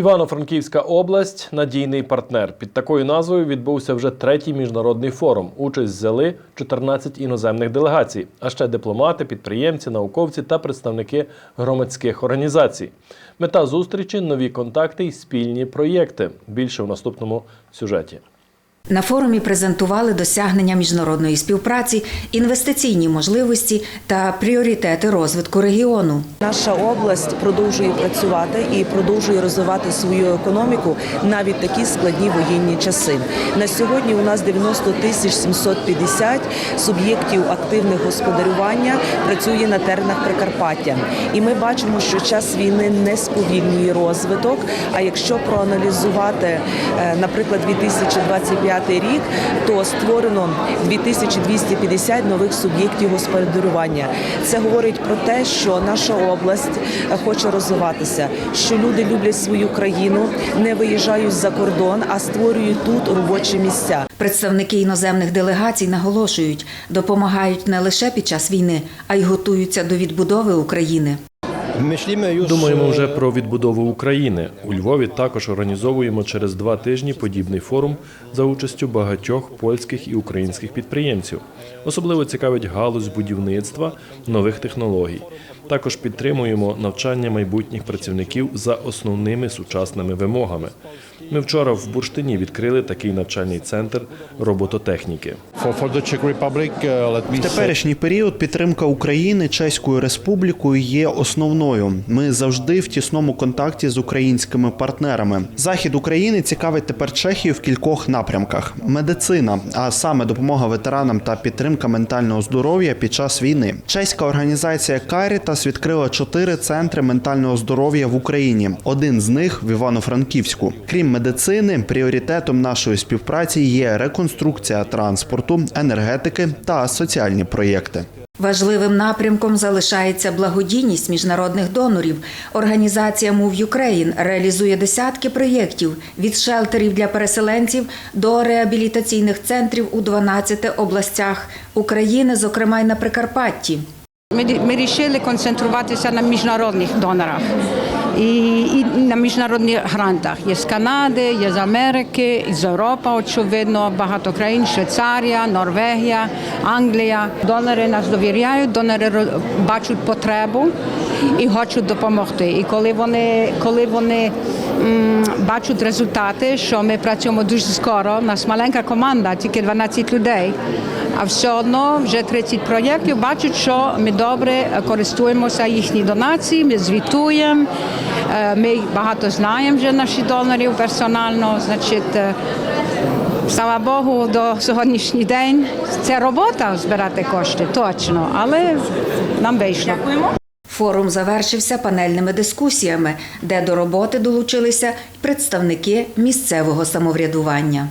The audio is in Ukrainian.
Івано-Франківська область надійний партнер. Під такою назвою відбувся вже третій міжнародний форум. Участь взяли 14 іноземних делегацій, а ще дипломати, підприємці, науковці та представники громадських організацій. Мета зустрічі нові контакти і спільні проєкти. Більше в наступному сюжеті. На форумі презентували досягнення міжнародної співпраці, інвестиційні можливості та пріоритети розвитку регіону. Наша область продовжує працювати і продовжує розвивати свою економіку навіть такі складні воєнні часи. На сьогодні у нас 90 тисяч 750 суб'єктів активних господарювання працює на теренах Прикарпаття. І ми бачимо, що час війни не сповільнює розвиток. А якщо проаналізувати, е, наприклад, 2025 рік, то створено 2250 нових суб'єктів господарювання. Це говорить про те, що наша область хоче розвиватися, що люди люблять свою країну, не виїжджають за кордон, а створюють тут робочі місця. Представники іноземних делегацій наголошують, допомагають не лише під час війни, а й готуються до відбудови України. Думаємо вже про відбудову України. У Львові також організовуємо через два тижні подібний форум за участю багатьох польських і українських підприємців. Особливо цікавить галузь будівництва нових технологій. Також підтримуємо навчання майбутніх працівників за основними сучасними вимогами. Ми вчора в Бурштині відкрили такий навчальний центр робототехніки. Uh, В теперішній період підтримка України Чеською республікою є основною. Ми завжди в тісному контакті з українськими партнерами. Захід України цікавить тепер Чехію в кількох напрямках: медицина, а саме допомога ветеранам та підтримка ментального здоров'я під час війни. Чеська організація Caritas відкрила чотири центри ментального здоров'я в Україні. Один з них в Івано-Франківську. Крім медицини, пріоритетом нашої співпраці є реконструкція транспорту, енергетики та соціальні проєкти. Важливим напрямком залишається благодійність міжнародних донорів. Організація Move Ukraine реалізує десятки проєктів від шелтерів для переселенців до реабілітаційних центрів у 12 областях України, зокрема й на Прикарпатті. Ми, вирішили концентруватися на міжнародних донорах і, і на міжнародних грантах. Є з Канади, є з Америки, з Європи, очевидно, багато країн, Швейцарія, Норвегія, Англія. Донори нас довіряють, донори бачать потребу і хочуть допомогти. І коли вони, коли вони м, бачать результати, що ми працюємо дуже скоро, у нас маленька команда, тільки 12 людей. А все одно вже 30 проєктів бачать, що ми добре користуємося їхні донації, ми звітуємо. Е, Ми багато знаємо вже наших донорів персонально. Значить, е, слава Богу, до сьогоднішній день це робота збирати кошти, точно, але нам вийшло. Форум завершився панельними дискусіями, де до роботи долучилися й представники місцевого самоврядування.